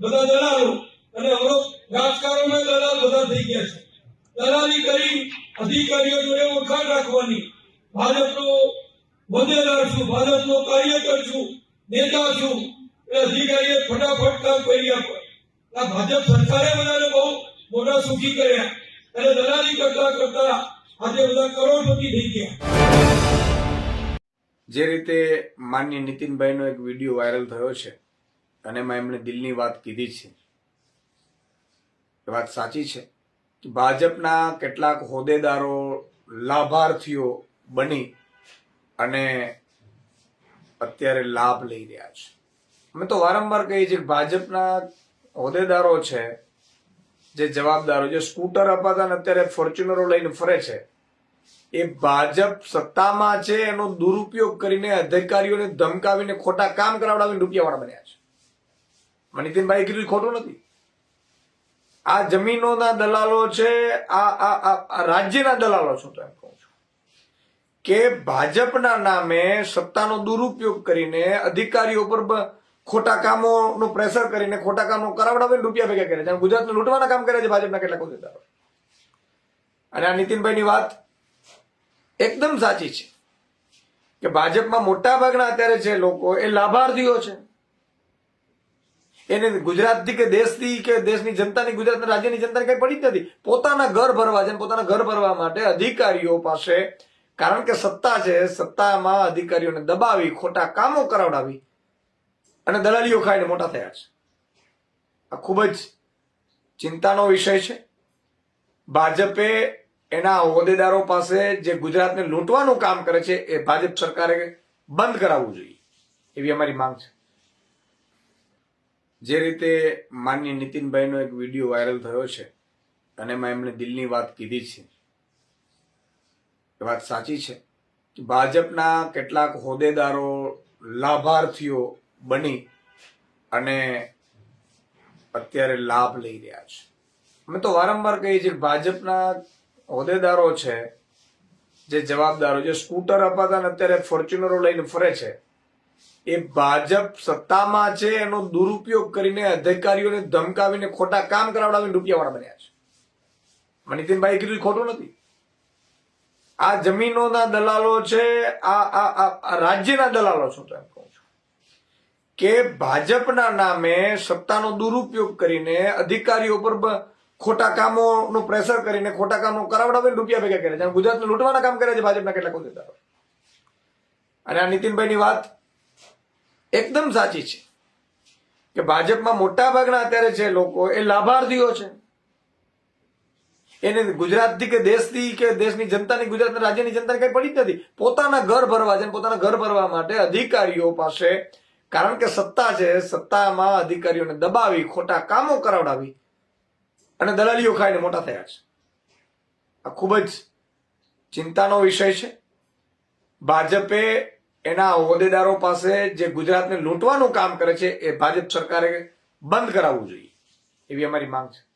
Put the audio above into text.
બધા દલાલો અને હવે રાજકારણમાં દલાલ બધા થઈ ગયા છે. દલાલી કરી અધિકારીઓ જોડે ઓળખાણ રાખવાની. ભાજપનો હોદ્દેદાર છું, ભાજપનો કાર્યકર છું, નેતા છું. એ અધિકારીએ ફટાફટ કામ કરી આપે આ ભાજપ સરકારે બધાને બહુ મોટા સુખી કર્યા. અને દલાલી કરતા કરતા આજે બધા કરોડપતિ થઈ ગયા. જે રીતે માન્ય નીતિનભાઈનો એક વીડિયો વાયરલ થયો છે અને એમાં એમણે દિલની વાત કીધી છે. એ વાત સાચી છે. ભાજપના કેટલાક હોદ્દેદારો લાભાર્થીઓ બની અને અત્યારે લાભ લઈ રહ્યા છે. અમે તો વારંવાર કહીએ છીએ કે ભાજપના હોદ્દેદારો છે, જે જવાબદારો, જે સ્કૂટર અપાતા ને અત્યારે ફોર્ચ્યુનરો લઈને ફરે છે, એ ભાજપ સત્તામાં છે, એનો દુરુપયોગ કરીને અધિકારીઓને ધમકાવીને ખોટા કામ કરાવડાવીને રૂપિયાવાળા બન્યા છે. નીતિનભાઈ કીધું ખોટું નથી. આ જમીનોના દલાલો છે, આ રાજ્યના દલાલો છો તો એમ કહું છું. કે ભાજપના નામે સત્તાનો દુરુપયોગ કરીને અધિકારીઓ પર ખોટા કામોનું પ્રેશર કરીને ખોટા કામો કરાવડાવીને રૂપિયા ભેગા કરે છે. ગુજરાતને લૂંટવાના કામ કરે છે ભાજપના કેટલાક હોદ્દેદારો. અને આ નીતિનભાઈની વાત એકદમ સાચી છે કે ભાજપમાં મોટા ભાગના અત્યારે છે લોકો એ લાભાર્થીઓ છે. એને ગુજરાતથી કે દેશથી કે દેશની જનતાની, ગુજરાતના રાજ્યની જનતાને કઈ પડી જ નથી. પોતાના ઘર ભરવા છે પોતાના ઘર ભરવા માટે અધિકારીઓ પાસે, કારણ કે સત્તા છે, સત્તામાં અધિકારીઓને દબાવી, ખોટા કામો કરાવડાવી અને દલાલીઓ ખાઈને મોટા થયા છે. આ ખૂબ જ ચિંતાનો વિષય છે. ભાજપે એના હોદ્દેદારો પાસે જે ગુજરાતને લૂંટવાનું કામ કરે છે, એ ભાજપ સરકારે બંધ કરાવવું જોઈએ. એવી અમારી માંગ છે. જે રીતે માનનીય નીતિનભાઈનો એક વીડિયો વાયરલ થયો છે, અને એમાં એમણે દિલની વાત કીધી છે. એ વાત સાચી છે કે ભાજપના કેટલાક હોદ્દેદારો લાભાર્થીઓ બની અને અત્યારે લાભ લઈ રહ્યા છે. અમે તો વારંવાર કહીએ છીએ ભાજપના હોદ્દેદારો છે, જે જવાબદારો, જે સ્કૂટર અપાતા અને અત્યારે ફોર્ચ્યુનરો લઈને ફરે છે એ ભાજપ સત્તામાં છે, એનો દુરુપયોગ કરીને અધિકારીઓને ધમકાવીને ખોટા કામ કરાવડાવીને રૂપિયાવાળા બન્યા છે. મનીતિનભાઈ નીતિનભાઈ કીધું ખોટું નથી. આ જમીનોના દલાલો છે, આ આ રાજ્યના દલાલો છો તો એમ કહું છું. કે ભાજપના નામે સત્તાનો દુરુપયોગ કરીને અધિકારીઓ પર ખોટા કામોનું પ્રેશર કરીને ખોટા કામો કરાવડાવીને રૂપિયા ભેગા કરે છે. ગુજરાતને લૂંટવાના કામ કરે છે ભાજપના કેટલાક હોદ્દેદારો. અને આ નીતિનભાઈની વાત એકદમ સાચી છે. કે ભાજપમાં મોટા ભાગના અત્યારે છે લોકો એ લાભાર્થીઓ છે. એને ગુજરાતથી કે દેશથી કે દેશની જનતાની ગુજરાતના રાજ્યની જનતાને કઈ પડી જ નથી. પોતાના ઘર ભરવા છે પોતાના ઘર ભરવા માટે અધિકારીઓ પાસે, કારણ કે સત્તા છે, સત્તામાં અધિકારીઓને દબાવી, ખોટા કામો કરાવડાવી અને દલાલીઓ ખાઈને મોટા થયા છે. આ ખૂબ જ ચિંતાનો વિષય છે. ભાજપે એના હોદ્દેદારો પાસે જે ગુજરાતને લૂંટવાનું કામ કરે છે એ ભાજપ સરકારે બંધ કરાવવું જોઈએ. એવી અમારી માંગ છે.